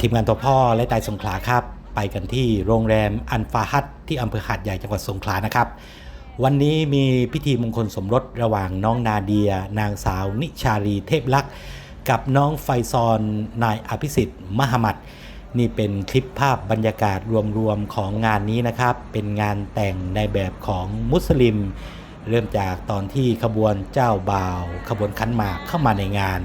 ทีมงานตัวพ่อและตายสงขลาครับ ไปกันที่โรงแรมอันฟาฮัดที่อำเภอหาดใหญ่จังหวัดสงขลานะครับ วันนี้มีพิธีมงคลสมรสระหว่างน้องนาเดีย นางสาว นิชารีเทพลักษ์กับน้องไฟซอนนายอภิสิทธิ์มหมัดนี่เป็นคลิปภาพบรรยากาศรวมๆของงานนี้นะครับ เป็นงานแต่งในแบบของมุสลิม เริ่มจากตอนที่ขบวนเจ้าบ่าว ขบวนขันหมากเข้ามาในงาน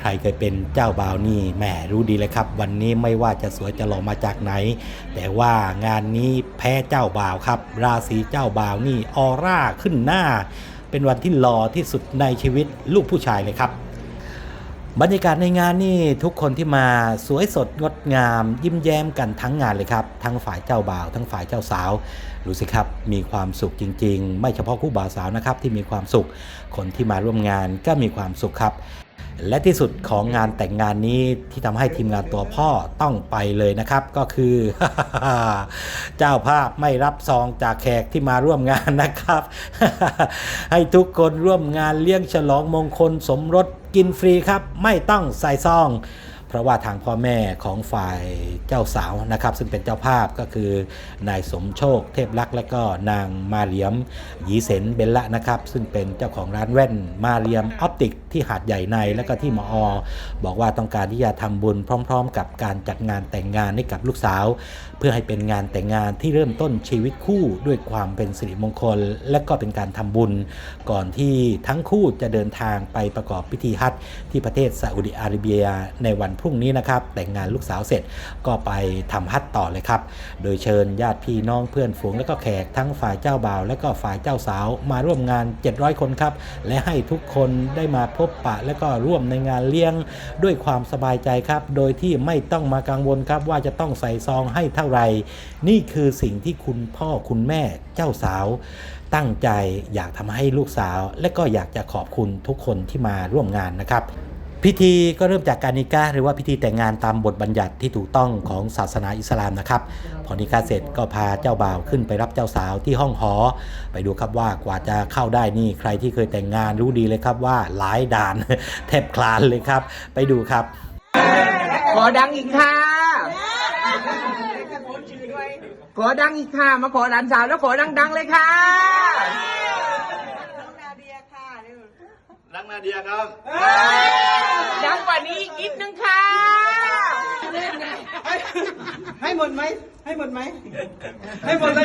ใครเคยเป็นเจ้าบ่าวนี่แหมรู้ดีเลยครับ วันนี้ไม่ว่าจะสวยจะหล่อมาจากไหน แต่ว่างานนี้แพ้เจ้าบ่าวครับ ราศีเจ้าบ่าวนี่ออร่าขึ้นหน้า เป็นวันที่หล่อที่สุดในชีวิตลูกผู้ชายเลยครับบรรยากาศในงานนี่ทุกคนที่มาสวยสดงดงาม ยิ้มแย้มกันทั้งงานเลยครับ ทั้งฝ่ายเจ้าบ่าว ทั้งฝ่ายเจ้าสาวรู้สิครับมีความสุขจริง ๆ ไม่เฉพาะคู่บ่าวสาวนะครับที่มีความสุขคนที่มาร่วมงานก็มีความสุขครับ และที่สุดของงานแต่งงานนี้ที่ทำให้ทีมงานตัวพ่อต้องไปเลยนะครับ ก็คือ เจ้าภาพไม่รับซองจากแขกที่มาร่วมงานนะครับ ให้ทุกคนร่วมงานเลี้ยงฉลองมงคลสมรสกินฟรีครับ ไม่ต้องใส่ซอง เพราะว่าทางพ่อแม่ของฝ่ายเจ้าสาวนะครับ ซึ่งเป็นเจ้าภาพก็คือนายสมโชค เทพลักษ์และก็นางมาเรียมหยีเซนเบลละนะครับ ซึ่งเป็นเจ้าของร้านแว่นมาเรียมออปติกที่หาดใหญ่ในและก็ที่มอ บอกว่าต้องการที่จะทำบุญพร้อม ๆ กับการจัดงานแต่งงานให้กับลูกสาว เพื่อให้เป็นงานแต่งงานที่เริ่มต้นชีวิตคู่ด้วยความเป็นสิริมงคล และก็เป็นการทำบุญ ก่อนที่ทั้งคู่จะเดินทางไปประกอบพิธีฮัจญ์ที่ประเทศซาอุดิอาระเบียในวันพรุ่งนี้นะครับ แต่งงานลูกสาวเสร็จก็ไปทำฮัจญ์ต่อเลยครับ โดยเชิญญาติพี่น้องเพื่อนฝูงและก็แขกทั้งฝ่ายเจ้าบ่าว และก็ฝ่ายเจ้าสาวมาร่วมงาน 700 คนครับ และให้ทุกคนได้มาพบปะ และก็ร่วมในงานเลี้ยงด้วยความสบายใจครับ โดยที่ไม่ต้องมากังวลครับ ว่าจะต้องใส่ซองให้เท่าไหร่นี่คือสิ่งที่คุณพ่อคุณแม่เจ้าสาว ตั้งใจอยากทำให้ลูกสาว และก็อยากจะขอบคุณทุกคนที่มาร่วมงานนะครับ พิธีก็เริ่มจากการนิกาหรือว่าพิธีแต่งงานตามบทบัญญัติที่ถูกต้องของศาสนาอิสลามนะครับ พอนิกาเสร็จก็พาเจ้าบ่าวขึ้นไปรับเจ้าสาวที่ห้องหอ ไปดูครับว่ากว่าจะเข้าได้นี่ใครที่เคยแต่งงานรู้ดีเลยครับว่าหลายด่านแทบคลานเลยครับ ไปดูครับ ขอดังอีกค่ะ ขอดังอีกค่ะ มาขอหลานสาวแล้วขอดังๆเลยค่ะรักนาเดียครับดังกว่า นี้อีกนิดนึงค่ะ ให้หมดไหม ให้หมดไหม ให้หมดเลย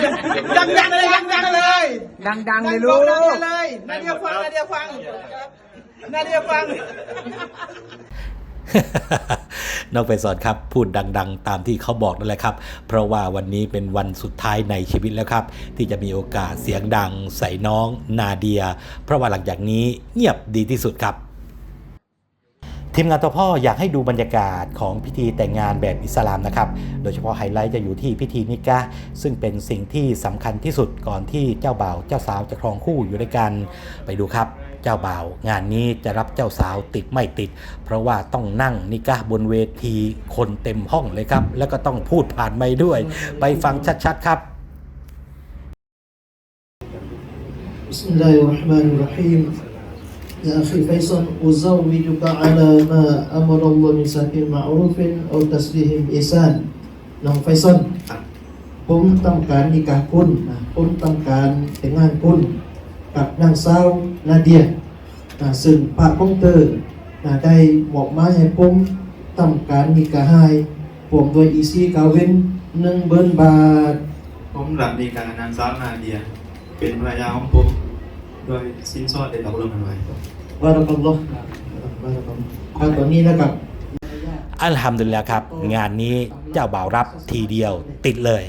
ดังดังๆเลยดังดังๆเลยดังๆเลยลูบอกกดังๆเลยนาเดียฟังนาเดียฟังนาเดียฟัง น้องไปสอนครับ พูดดัง ๆ ตามที่เขาบอกนั่นแหละครับ เพราะว่าวันนี้เป็นวันสุดท้ายในชีวิตแล้วครับ ที่จะมีโอกาสเสียงดังใส่น้องนาเดีย เพราะว่าหลังจากนี้เงียบดีที่สุดครับ ทีมงานตัวพ่ออยากให้ดูบรรยากาศของพิธีแต่งงานแบบอิสลามนะครับ โดยเฉพาะไฮไลท์จะอยู่ที่พิธีนิกะห์ซึ่งเป็นสิ่งที่สำคัญที่สุดก่อนที่เจ้าบ่าวเจ้าสาวจะครองคู่อยู่ด้วยกัน ไปดูครับ เจ้าบ่าว งานนี้จะรับเจ้าสาวติดไม่ติด เพราะว่าต้องนั่งนิกะห์บนเวทีคนเต็มห้องเลยครับ แล้วก็ต้องพูดผ่านไมค์ด้วย ไปฟังชัดๆครับ بسم الله الرحمن الرحيم يا أخي فيصل أزوجك على ما أمر الله من سبيل معروف أو تسليح بإحسان น้องไฟซอนผมต้องการนิกาคุณนะผมต้องการแต่งงานคุณกับนางสาวนาเดียนะซึ่งพระคงเตอร์นะได้บอกมาให้ผมต้องการนิกาให้ผมโดยอีซีกาเวนหนึ่งเบิร์นบาท ผมหลับดีการนางสาวนาเดีย เป็นภรรยาของผมโดยสินสอดได้รับรองกันไว้ บารักัลลอฮ์บารักัลลอฮ์ครับตอนนี้นะครับ อัลฮัมดุลิลละครับ งานนี้เจ้าบ่าวรับทีเดียวติดเลย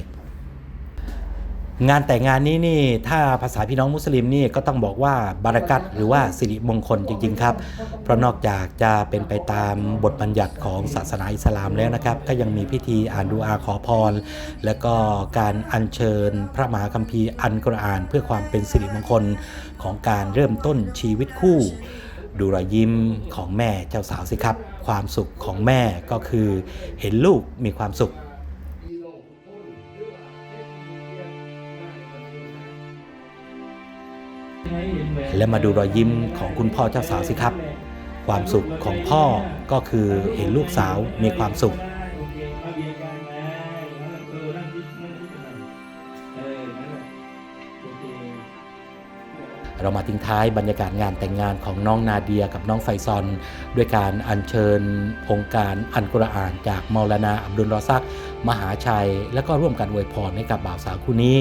งานแต่งงานนี้นี่ถ้าภาษาพี่น้องมุสลิมนี่ก็ต้องบอกว่าบารักัตหรือว่าสิริมงคลจริงๆครับ เพราะนอกจากจะเป็นไปตามบทบัญญัติของศาสนาอิสลามแล้วนะครับ ก็ยังมีพิธีอ่านดูอาขอพร และก็การอัญเชิญพระมหาคัมภีร์อันกุรอาน เพื่อความเป็นสิริมงคลของการเริ่มต้นชีวิตคู่ ดูรอยยิ้มของแม่เจ้าสาวสิครับ ความสุขของแม่ก็คือเห็นลูกมีความสุข และมาดูรอยยิ้มของคุณพ่อเจ้าสาวสิครับ ความสุขของพ่อก็คือเห็นลูกสาวมีความสุข เรามาทิ้งท้ายบรรยากาศงานแต่งงานของน้องนาเดียกับน้องไฟซอน ด้วยการอัญเชิญองค์การอันกุรอานจากมอลานาอับดุลรอซัก มหาชัย และก็ร่วมกันอวยพรให้กับบ่าวสาวคู่นี้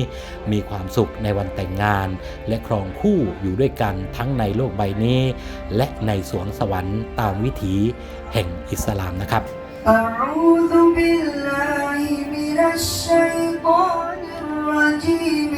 มีความสุขในวันแต่งงาน และครองคู่อยู่ด้วยกันทั้งในโลกใบนี้ และในสวงสวรรค์ตามวิถีแห่งอิสลามนะครับ أعوذ بالله من الشيطان الرجيم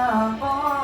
าบ่